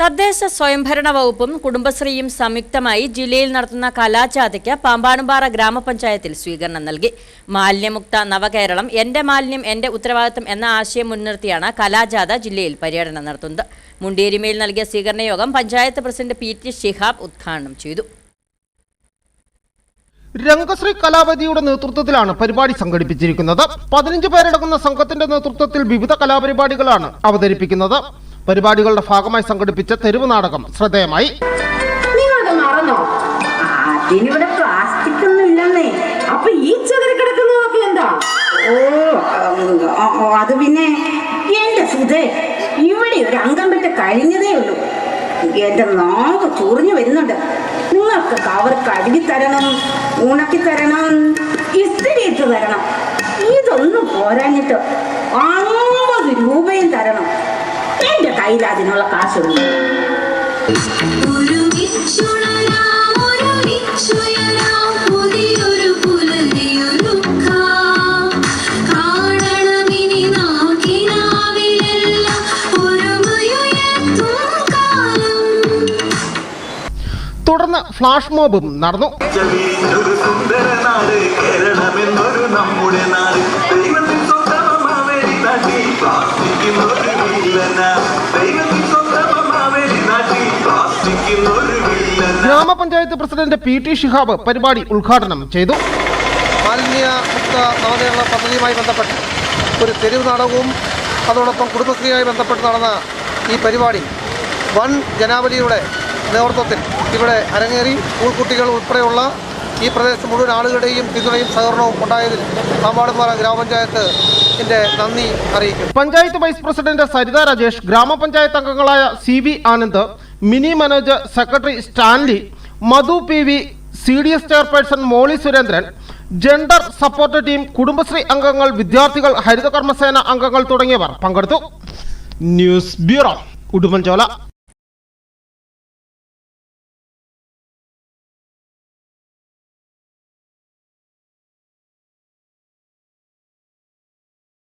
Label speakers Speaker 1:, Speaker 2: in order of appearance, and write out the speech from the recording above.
Speaker 1: തദ്ദേശ സ്വയംഭരണ വകുപ്പും കുടുംബശ്രീയും സംയുക്തമായി ജില്ലയിൽ നടത്തുന്ന കലാജാഥയ്ക്ക് പാമ്പാടുംപാറ ഗ്രാമപഞ്ചായത്തിൽ സ്വീകരണം നൽകി. മാലിന്യമുക്ത നവകേരളം എന്റെ മാലിന്യം എന്റെ ഉത്തരവാദിത്തം എന്ന ആശയം മുൻനിർത്തിയാണ് കലാജാഥ ജില്ലയിൽ പര്യടനം നടത്തുന്നത്. മുണ്ടേരിമയിൽ നൽകിയ സ്വീകരണ യോഗം panchayat president P T Shihab ഉദ്ഘാടനം ചെയ്തു.
Speaker 2: രംഗശ്രീ കലാപതിയുടെ നേതൃത്വത്തിലാണ് പരിപാടി സംഘടിപ്പിച്ചിരിക്കുന്നത്. പതിനഞ്ച് പേരടങ്ങുന്ന സംഘത്തിന്റെ നേതൃത്വത്തിൽ വിവിധ കലാപരിപാടികളാണ് അവതരിപ്പിക്കുന്നത്. പരിപാടികളുടെ ഭാഗമായി സംഘടിപ്പിച്ച തെരുവ് നാടകം ശ്രദ്ധേയമായി.
Speaker 3: അത് പിന്നെ എന്റെ സുധേ ഇവിടെ ഒരു അംഗം വിട്ട് കഴിഞ്ഞതേ ഉള്ളൂ. എന്റെ നാവ് ചൊറിഞ്ഞു വരുന്നുണ്ട്. നിങ്ങൾക്ക് കവർ കഴുകി തരണം ഉണക്കി തരണം ഇസ്തിരി ഇട്ട് തരണം. ഇതൊന്നും പോരാഞ്ഞിട്ട് അമ്പത് രൂപയും തരണം എന്റെ കയ്യിൽ അതിനുള്ള കാശുണ്ട്
Speaker 2: തുടർന്ന് ഫ്ലാഷ് മോബും നടന്നു.
Speaker 4: ഒരു സുന്ദര നാട്. കേരളമെന്നൊരു നമ്മുടെ നാട്
Speaker 2: ഗ്രാമപഞ്ചായത്ത് പ്രസിഡന്റ് പി ടി ഷിഹാബ് പരിപാടി ഉദ്ഘാടനം ചെയ്തു.
Speaker 5: മാലിന്യ മുക്ത നവകേരള പദ്ധതിയുമായി ബന്ധപ്പെട്ട് ഒരു തെരുവ് നാടകവും അതോടൊപ്പം കുടുംബശ്രീയുമായി ബന്ധപ്പെട്ട് നടന്ന ഈ പരിപാടി വൺ ജനാവലിയുടെ നേതൃത്വത്തിൽ ഇവിടെ അരങ്ങേറി സ്കൂൾ കുട്ടികൾ ഉൾപ്പെടെയുള്ള ഈ പ്രദേശത്ത് മുഴുവൻ ആളുകളുടെയും പിന്തുണയും സഹകരണവും ഉണ്ടായതിൽ പാമ്പാടുപാറ ഗ്രാമപഞ്ചായത്തിന്റെ നന്ദി അറിയിക്കും
Speaker 2: പഞ്ചായത്ത് വൈസ് പ്രസിഡന്റ് സരിത രാജേഷ് ഗ്രാമപഞ്ചായത്ത് അംഗങ്ങളായ C V Anand Mini Manoj secretary Stanley Madhu P V C D S chairperson Molly Surendran gender support team Kudumbashree അംഗങ്ങൾ വിദ്യാർത്ഥികൾ ഹരിതകർമ്മസേന അംഗങ്ങൾ തുടങ്ങിയവർ പങ്കെടുത്തു. News bureau Udumbanchola.